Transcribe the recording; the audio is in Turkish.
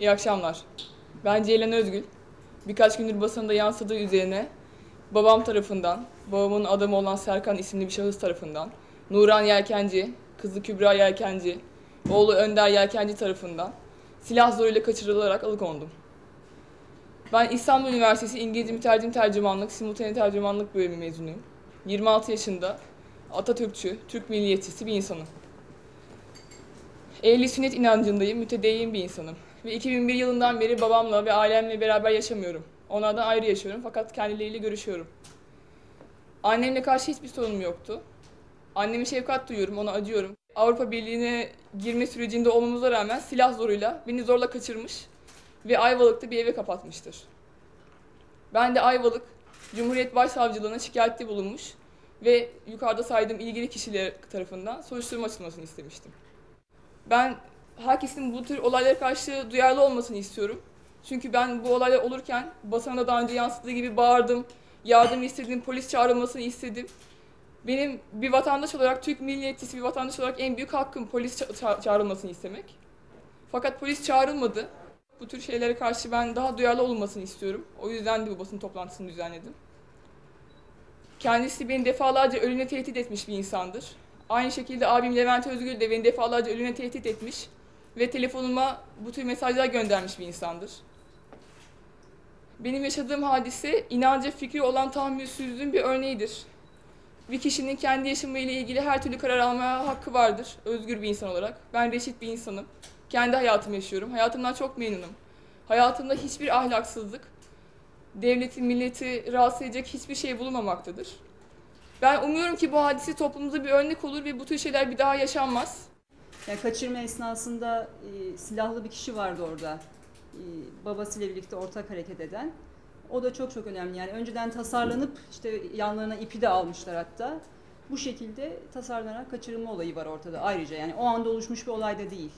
İyi akşamlar. Ben Ceylan Özgül. Birkaç gündür basında yansıdığı üzerine babam tarafından, babamın adamı olan Serkan isimli bir şahıs tarafından, Nuran Yelkenci, kızı Kübra Yelkenci, oğlu Önder Yelkenci tarafından silah zoruyla kaçırılarak alıkondum. Ben İstanbul Üniversitesi İngilizce Mütercim Tercümanlık, Simultane Tercümanlık bölümü mezunuyum. 26 yaşında, Atatürkçü, Türk milliyetçisi bir insanım. Ehli sünnet inancındayım, mütedeyyin bir insanım. Ve 2001 yılından beri babamla ve ailemle beraber yaşamıyorum. Onlardan ayrı yaşıyorum fakat kendileriyle görüşüyorum. Annemle karşı hiçbir sorunum yoktu. Anneme şefkat duyuyorum, ona acıyorum. Avrupa Birliği'ne girme sürecinde olmamıza rağmen silah zoruyla beni zorla kaçırmış ve Ayvalık'ta bir eve kapatmıştır. Ben de Ayvalık Cumhuriyet Başsavcılığına şikayette bulunmuş ve yukarıda saydığım ilgili kişiler tarafından soruşturma açılmasını istemiştim. Ben herkesin bu tür olaylara karşı duyarlı olmasını istiyorum. Çünkü ben bu olaylar olurken basına daha önce yansıttığı gibi bağırdım, yardım istedim, polis çağrılmasını istedim. Benim bir vatandaş olarak, Türk milliyetçisi bir vatandaş olarak en büyük hakkım polis ça- çağrılmasını istemek. Fakat polis çağrılmadı. Bu tür şeylere karşı ben daha duyarlı olmasını istiyorum. O yüzden de bu basın toplantısını düzenledim. Kendisi beni defalarca ölümle tehdit etmiş bir insandır. Aynı şekilde abim Levent Özgül de beni defalarca ölümle tehdit etmiş ve telefonuma bu tür mesajlar göndermiş bir insandır. Benim yaşadığım hadise inanca fikri olan tahammülsüzlüğün bir örneğidir. Bir kişinin kendi yaşamıyla ilgili her türlü karar almaya hakkı vardır, özgür bir insan olarak. Ben reşit bir insanım. Kendi hayatımı yaşıyorum. Hayatımdan çok memnunum. Hayatımda hiçbir ahlaksızlık, devleti, milleti rahatsız edecek hiçbir şey bulunmamaktadır. Ben umuyorum ki bu hadise toplumumuzda bir örnek olur ve bu tür şeyler bir daha yaşanmaz. Yani kaçırma esnasında e, silahlı bir kişi vardı orada. E, babasıyla birlikte ortak hareket eden. O da çok çok önemli. Yani önceden tasarlanıp işte yanlarına ipi de almışlar hatta. Bu şekilde tasarlanarak kaçırılma olayı var ortada ayrıca. Yani o anda oluşmuş bir olay da değil.